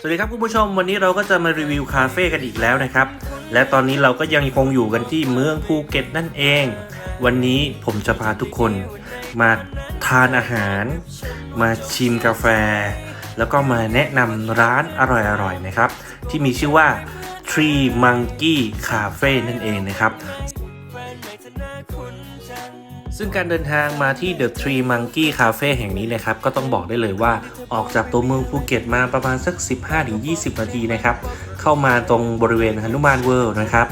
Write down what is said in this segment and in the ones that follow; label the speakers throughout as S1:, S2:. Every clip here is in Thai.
S1: สวัสดีครับคุณผู้ชมวันนี้เราก็จะมารีวิวคาเฟ่กันอีกแล้วนะครับ และตอนนี้เราก็ยังคงอยู่กันที่เมืองภูเก็ตนั่นเอง วันนี้ผมจะพาทุกคนมาทานอาหาร มาชิมกาแฟ แล้วก็มาแนะนำร้านอร่อยๆนะครับ ที่มีชื่อว่า Tree Monkey Cafe นั่นเองนะครับ ซึ่งการเดินทางมาที่ The Tree Monkey Cafe แห่งนี้นะครับ ก็ต้องบอกได้เลยว่าออกจากตัวเมืองภูเก็ตมาประมาณสัก 15-20 นาทีนะครับ เข้ามาตรงบริเวณฮนุมานเวิลด์นะครับ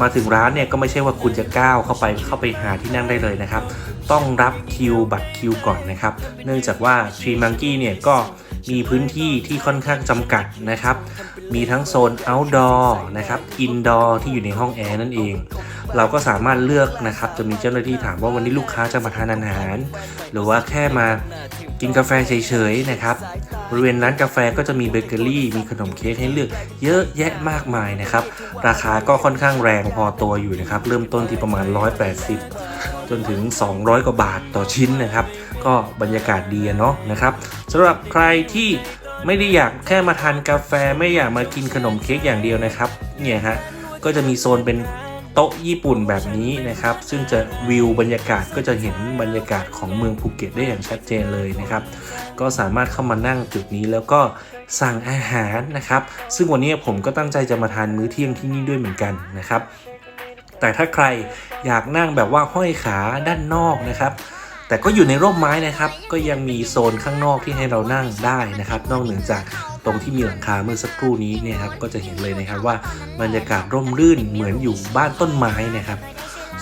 S1: มาถึงร้านเนี่ยก็ไม่ใช่ว่าคุณจะก้าวเข้าไปเข้าไปหาที่นั่งได้เลยนะครับ ต้องรับคิวบัตรคิวก่อนนะครับ เนื่องจากว่า Tree Monkey เนี่ยก็ มีพื้นที่ที่ค่อนข้างจำกัดนะครับ มีทั้งโซน outdoor นะครับ indoor ที่อยู่ในห้องแอร์นั่นเอง เราก็สามารถเลือกนะครับ จะมีเจ้าหน้าที่ถามว่าวันนี้ลูกค้าจะมาทานอาหาร หรือว่าแค่มากินกาแฟเฉยๆนะครับ บริเวณร้านกาแฟก็จะมีเบเกอรี่ มีขนมเค้กให้เลือกเยอะแยะมากมายนะครับ ราคาก็ค่อนข้างแรงพอตัวอยู่นะครับ เริ่มต้นที่ประมาณ 180 จนถึง 200 กว่าบาทต่อชิ้นนะครับ ก็บรรยากาศดีอะเนาะนะครับสำหรับใครที่ไม่ได้อยากแค่มาทานกาแฟไม่อยากมากินขนมเค้กอย่างเดียวนะครับเนี่ยฮะก็จะมีโซนเป็นโต๊ะญี่ปุ่นแบบนี้นะครับ ซึ่งจะวิวบรรยากาศก็จะเห็นบรรยากาศของเมืองภูเก็ตได้อย่างชัดเจนเลยนะครับ ก็สามารถเข้ามานั่งจุดนี้แล้วก็สั่งอาหารนะครับ ซึ่งวันนี้ผมก็ตั้งใจจะมาทานมื้อเที่ยงที่นี่ด้วยเหมือนกันนะครับ แต่ถ้าใครอยากนั่งแบบว่าห้อยขาด้านนอกนะครับ แต่ก็อยู่ในร่มไม้นะครับ ก็ยังมีโซนข้างนอกที่ให้เรานั่งได้นะครับ นอกเหนือจากตรงที่มีหลังคาเมื่อสักครู่นี้เนี่ยครับก็จะเห็นเลยนะครับว่าบรรยากาศร่มรื่นเหมือนอยู่บ้านต้นไม้นะครับ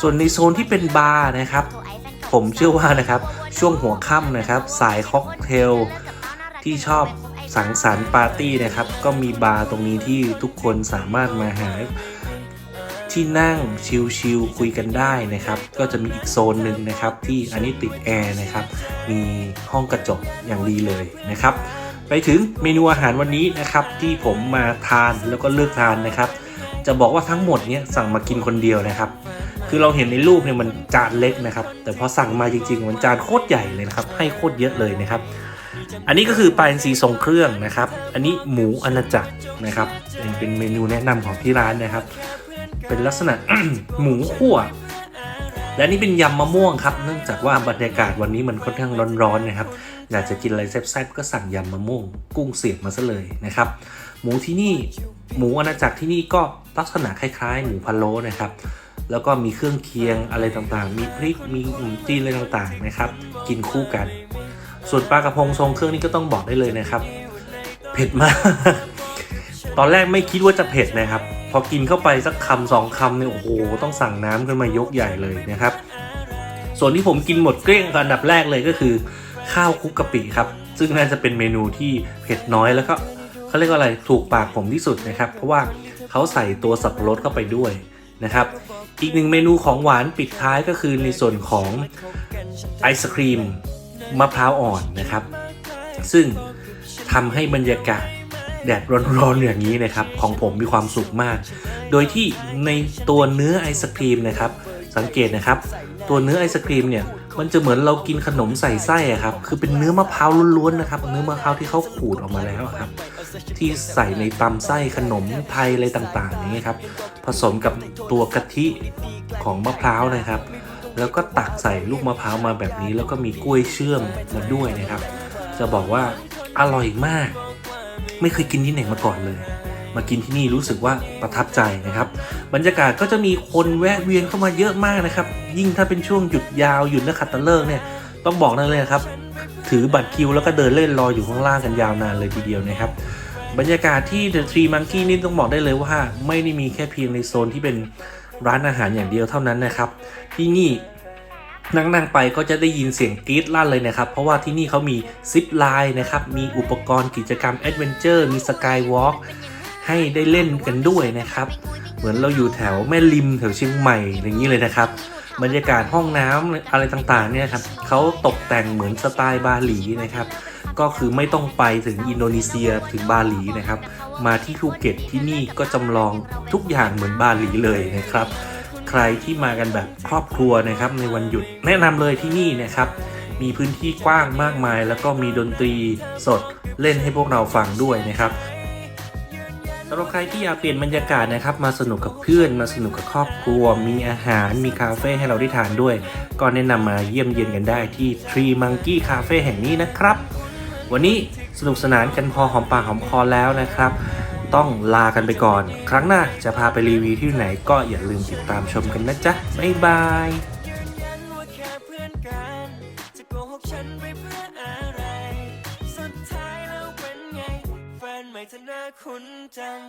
S1: ส่วนในโซนที่เป็นบาร์นะครับ ผมเชื่อว่านะครับช่วงหัวค่ำนะครับ สายค็อกเทลที่ชอบสังสรรค์ปาร์ตี้นะครับ ก็มีบาร์ตรงนี้ที่ทุกคนสามารถมาหา ที่นั่งชิลๆคุยกันได้นะครับ ก็จะมีอีกโซนหนึ่งนะครับ ที่อันนี้ติดแอร์นะครับ มีห้องกระจกอย่างดีเลยนะครับ ไปถึงเมนูอาหารวันนี้นะครับ ที่ผมมาทานแล้วก็เลือกทานนะครับ จะบอกว่าทั้งหมดเนี้ยสั่งมากินคนเดียวนะครับ คือเราเห็นในรูปเนี่ยมันจานเล็กนะครับ แต่พอสั่งมาจริงๆมันจานโคตรใหญ่เลยนะครับ ให้โคตรเยอะเลยนะครับอันนี้ก็คือปลาอินทรีทรงเครื่องนะครับ อันนี้หมูอาณาจักรนะครับ เป็นเป็นเมนูแนะนำของที่ร้านนะครับ เป็นลักษณะหมูคั่ว และนี่เป็นยำมะม่วงครับ เนื่องจากว่าบรรยากาศวันนี้มันค่อนข้างร้อนๆนะครับ อยากจะกินอะไรแซ่บๆก็สั่งยำมะม่วง กุ้งเสียบมาซะเลยนะครับ หมูที่นี่หมูอาณาจักรที่นี่ก็ลักษณะคล้ายๆ หมูพะโล้นะครับ แล้วก็มีเครื่องเคียงอะไรต่างๆ มีพริก มีขนมจีนอะไรต่างๆนะครับ กินคู่กัน ส่วนปลากระพงทรงเครื่องนี่ก็ต้องบอกได้เลยนะครับ เผ็ดมาก ตอนแรกไม่คิดว่าจะเผ็ดนะครับ อกินเข้าไปสักคำสองคำเนี่ยโอ้โหต้องสั่งน้ำขึ้นมายกใหญ่เลยนะครับ ส่วนที่ผมกินหมดเกลี้ยงอันดับแรกเลยก็คือ ข้าวคุกกะปิครับซึ่งน่าจะเป็นเมนูที่เผ็ดน้อยแล้วก็เขาเรียกว่าอะไรถูกปากผมที่สุดนะครับ เพราะว่าเขาใส่ตัวสับปะรดเข้าไปด้วยนะครับ อีกหนึ่งเมนูของหวานปิดท้ายก็คือในส่วนของไอศครีมมะพร้าวอ่อนนะครับ ซึ่งทำให้บรรยากาศ แดดร้อนๆอย่างนี้นะครับของผมมีความสุขมาก โดยที่ในตัวเนื้อไอศครีมนะครับ สังเกตนะครับ ตัวเนื้อไอศครีมเนี่ยมันจะเหมือนเรากินขนมใส่ไส้ครับคือเป็นเนื้อมะพร้าวล้วนๆนะครับ เนื้อมะพร้าวที่เขาขูดออกมาแล้วครับ ที่ใส่ในตำไส้ขนมไทยอะไรต่างๆอย่างนี้ยครับ ผสมกับตัวกะทิของมะพร้าวนะครับ แล้วก็ตักใส่ลูกมะพร้าวมาแบบนี้ แล้วก็มีกล้วยเชื่อมมาด้วยนะครับ จะบอกว่าอร่อยมาก ไม่เคยกินที่ไหนมาก่อนเลย มากินที่นี่รู้สึกว่าประทับใจนะครับ บรรยากาศก็จะมีคนแวะเวียนเข้ามาเยอะมากนะครับ ยิ่งถ้าเป็นช่วงหยุดยาวหยุดนักขัตฤกษ์เนี่ยต้องบอกนั่นเลยครับ ถือบัตรคิวแล้วก็เดินเล่นรออยู่ข้างล่างกันยาวนานเลยทีเดียวนะครับ บรรยากาศที่ The Tree Monkey นี่ต้องบอกได้เลยว่า ไม่ได้มีแค่เพียงในโซนที่เป็นร้านอาหารอย่างเดียวเท่านั้นนะครับ ที่นี่ นั่งๆไปก็จะได้ยินเสียงกรี๊ดลั่นเลยนะครับ เพราะว่าที่นี่เขามีซิปไลน์นะครับ มีอุปกรณ์กิจกรรมแอดเวนเจอร์มีสกายวอล์กให้ได้เล่นกันด้วยนะครับ เหมือนเราอยู่แถวแม่ริมแถวเชียงใหม่อย่างนี้เลยนะครับ บรรยากาศห้องน้ำอะไรต่างๆเนี่ยครับเขาตกแต่งเหมือนสไตล์บาหลีนะครับ ก็คือไม่ต้องไปถึงอินโดนีเซียถึงบาหลีนะครับ มาที่ภูเก็ตที่นี่ก็จำลองทุกอย่างเหมือนบาหลีเลยนะครับ ใครที่มากันแบบครอบครัวนะครับในวันหยุดแนะนำเลยที่นี่นะครับมีพื้นที่กว้างมากมาย แล้วก็มีดนตรีสดเล่นให้พวกเราฟังด้วยนะครับสำหรับใครที่อยากเปลี่ยนบรรยากาศนะครับ มาสนุกกับเพื่อน มาสนุกกับครอบครัว มีอาหาร มีคาเฟ่ให้เราได้ทานด้วย ก็แนะนำมาเยี่ยมเยียนกันได้ที่ Tree Monkey Cafe แห่งนี้นะครับ วันนี้สนุกสนานกันพอหอมปากหอมคอแล้วนะครับ ต้องลากันไปก่อน ครั้งหน้าจะพาไปรีวิวที่ไหนก็อย่าลืมติดตามชมกันนะจ๊ะ บ๊ายบาย
S2: ไปเพื่ออะไรสุดท้ายแล้วเป็นไงแฟนใหม่เธอหน้าคุ้นจัง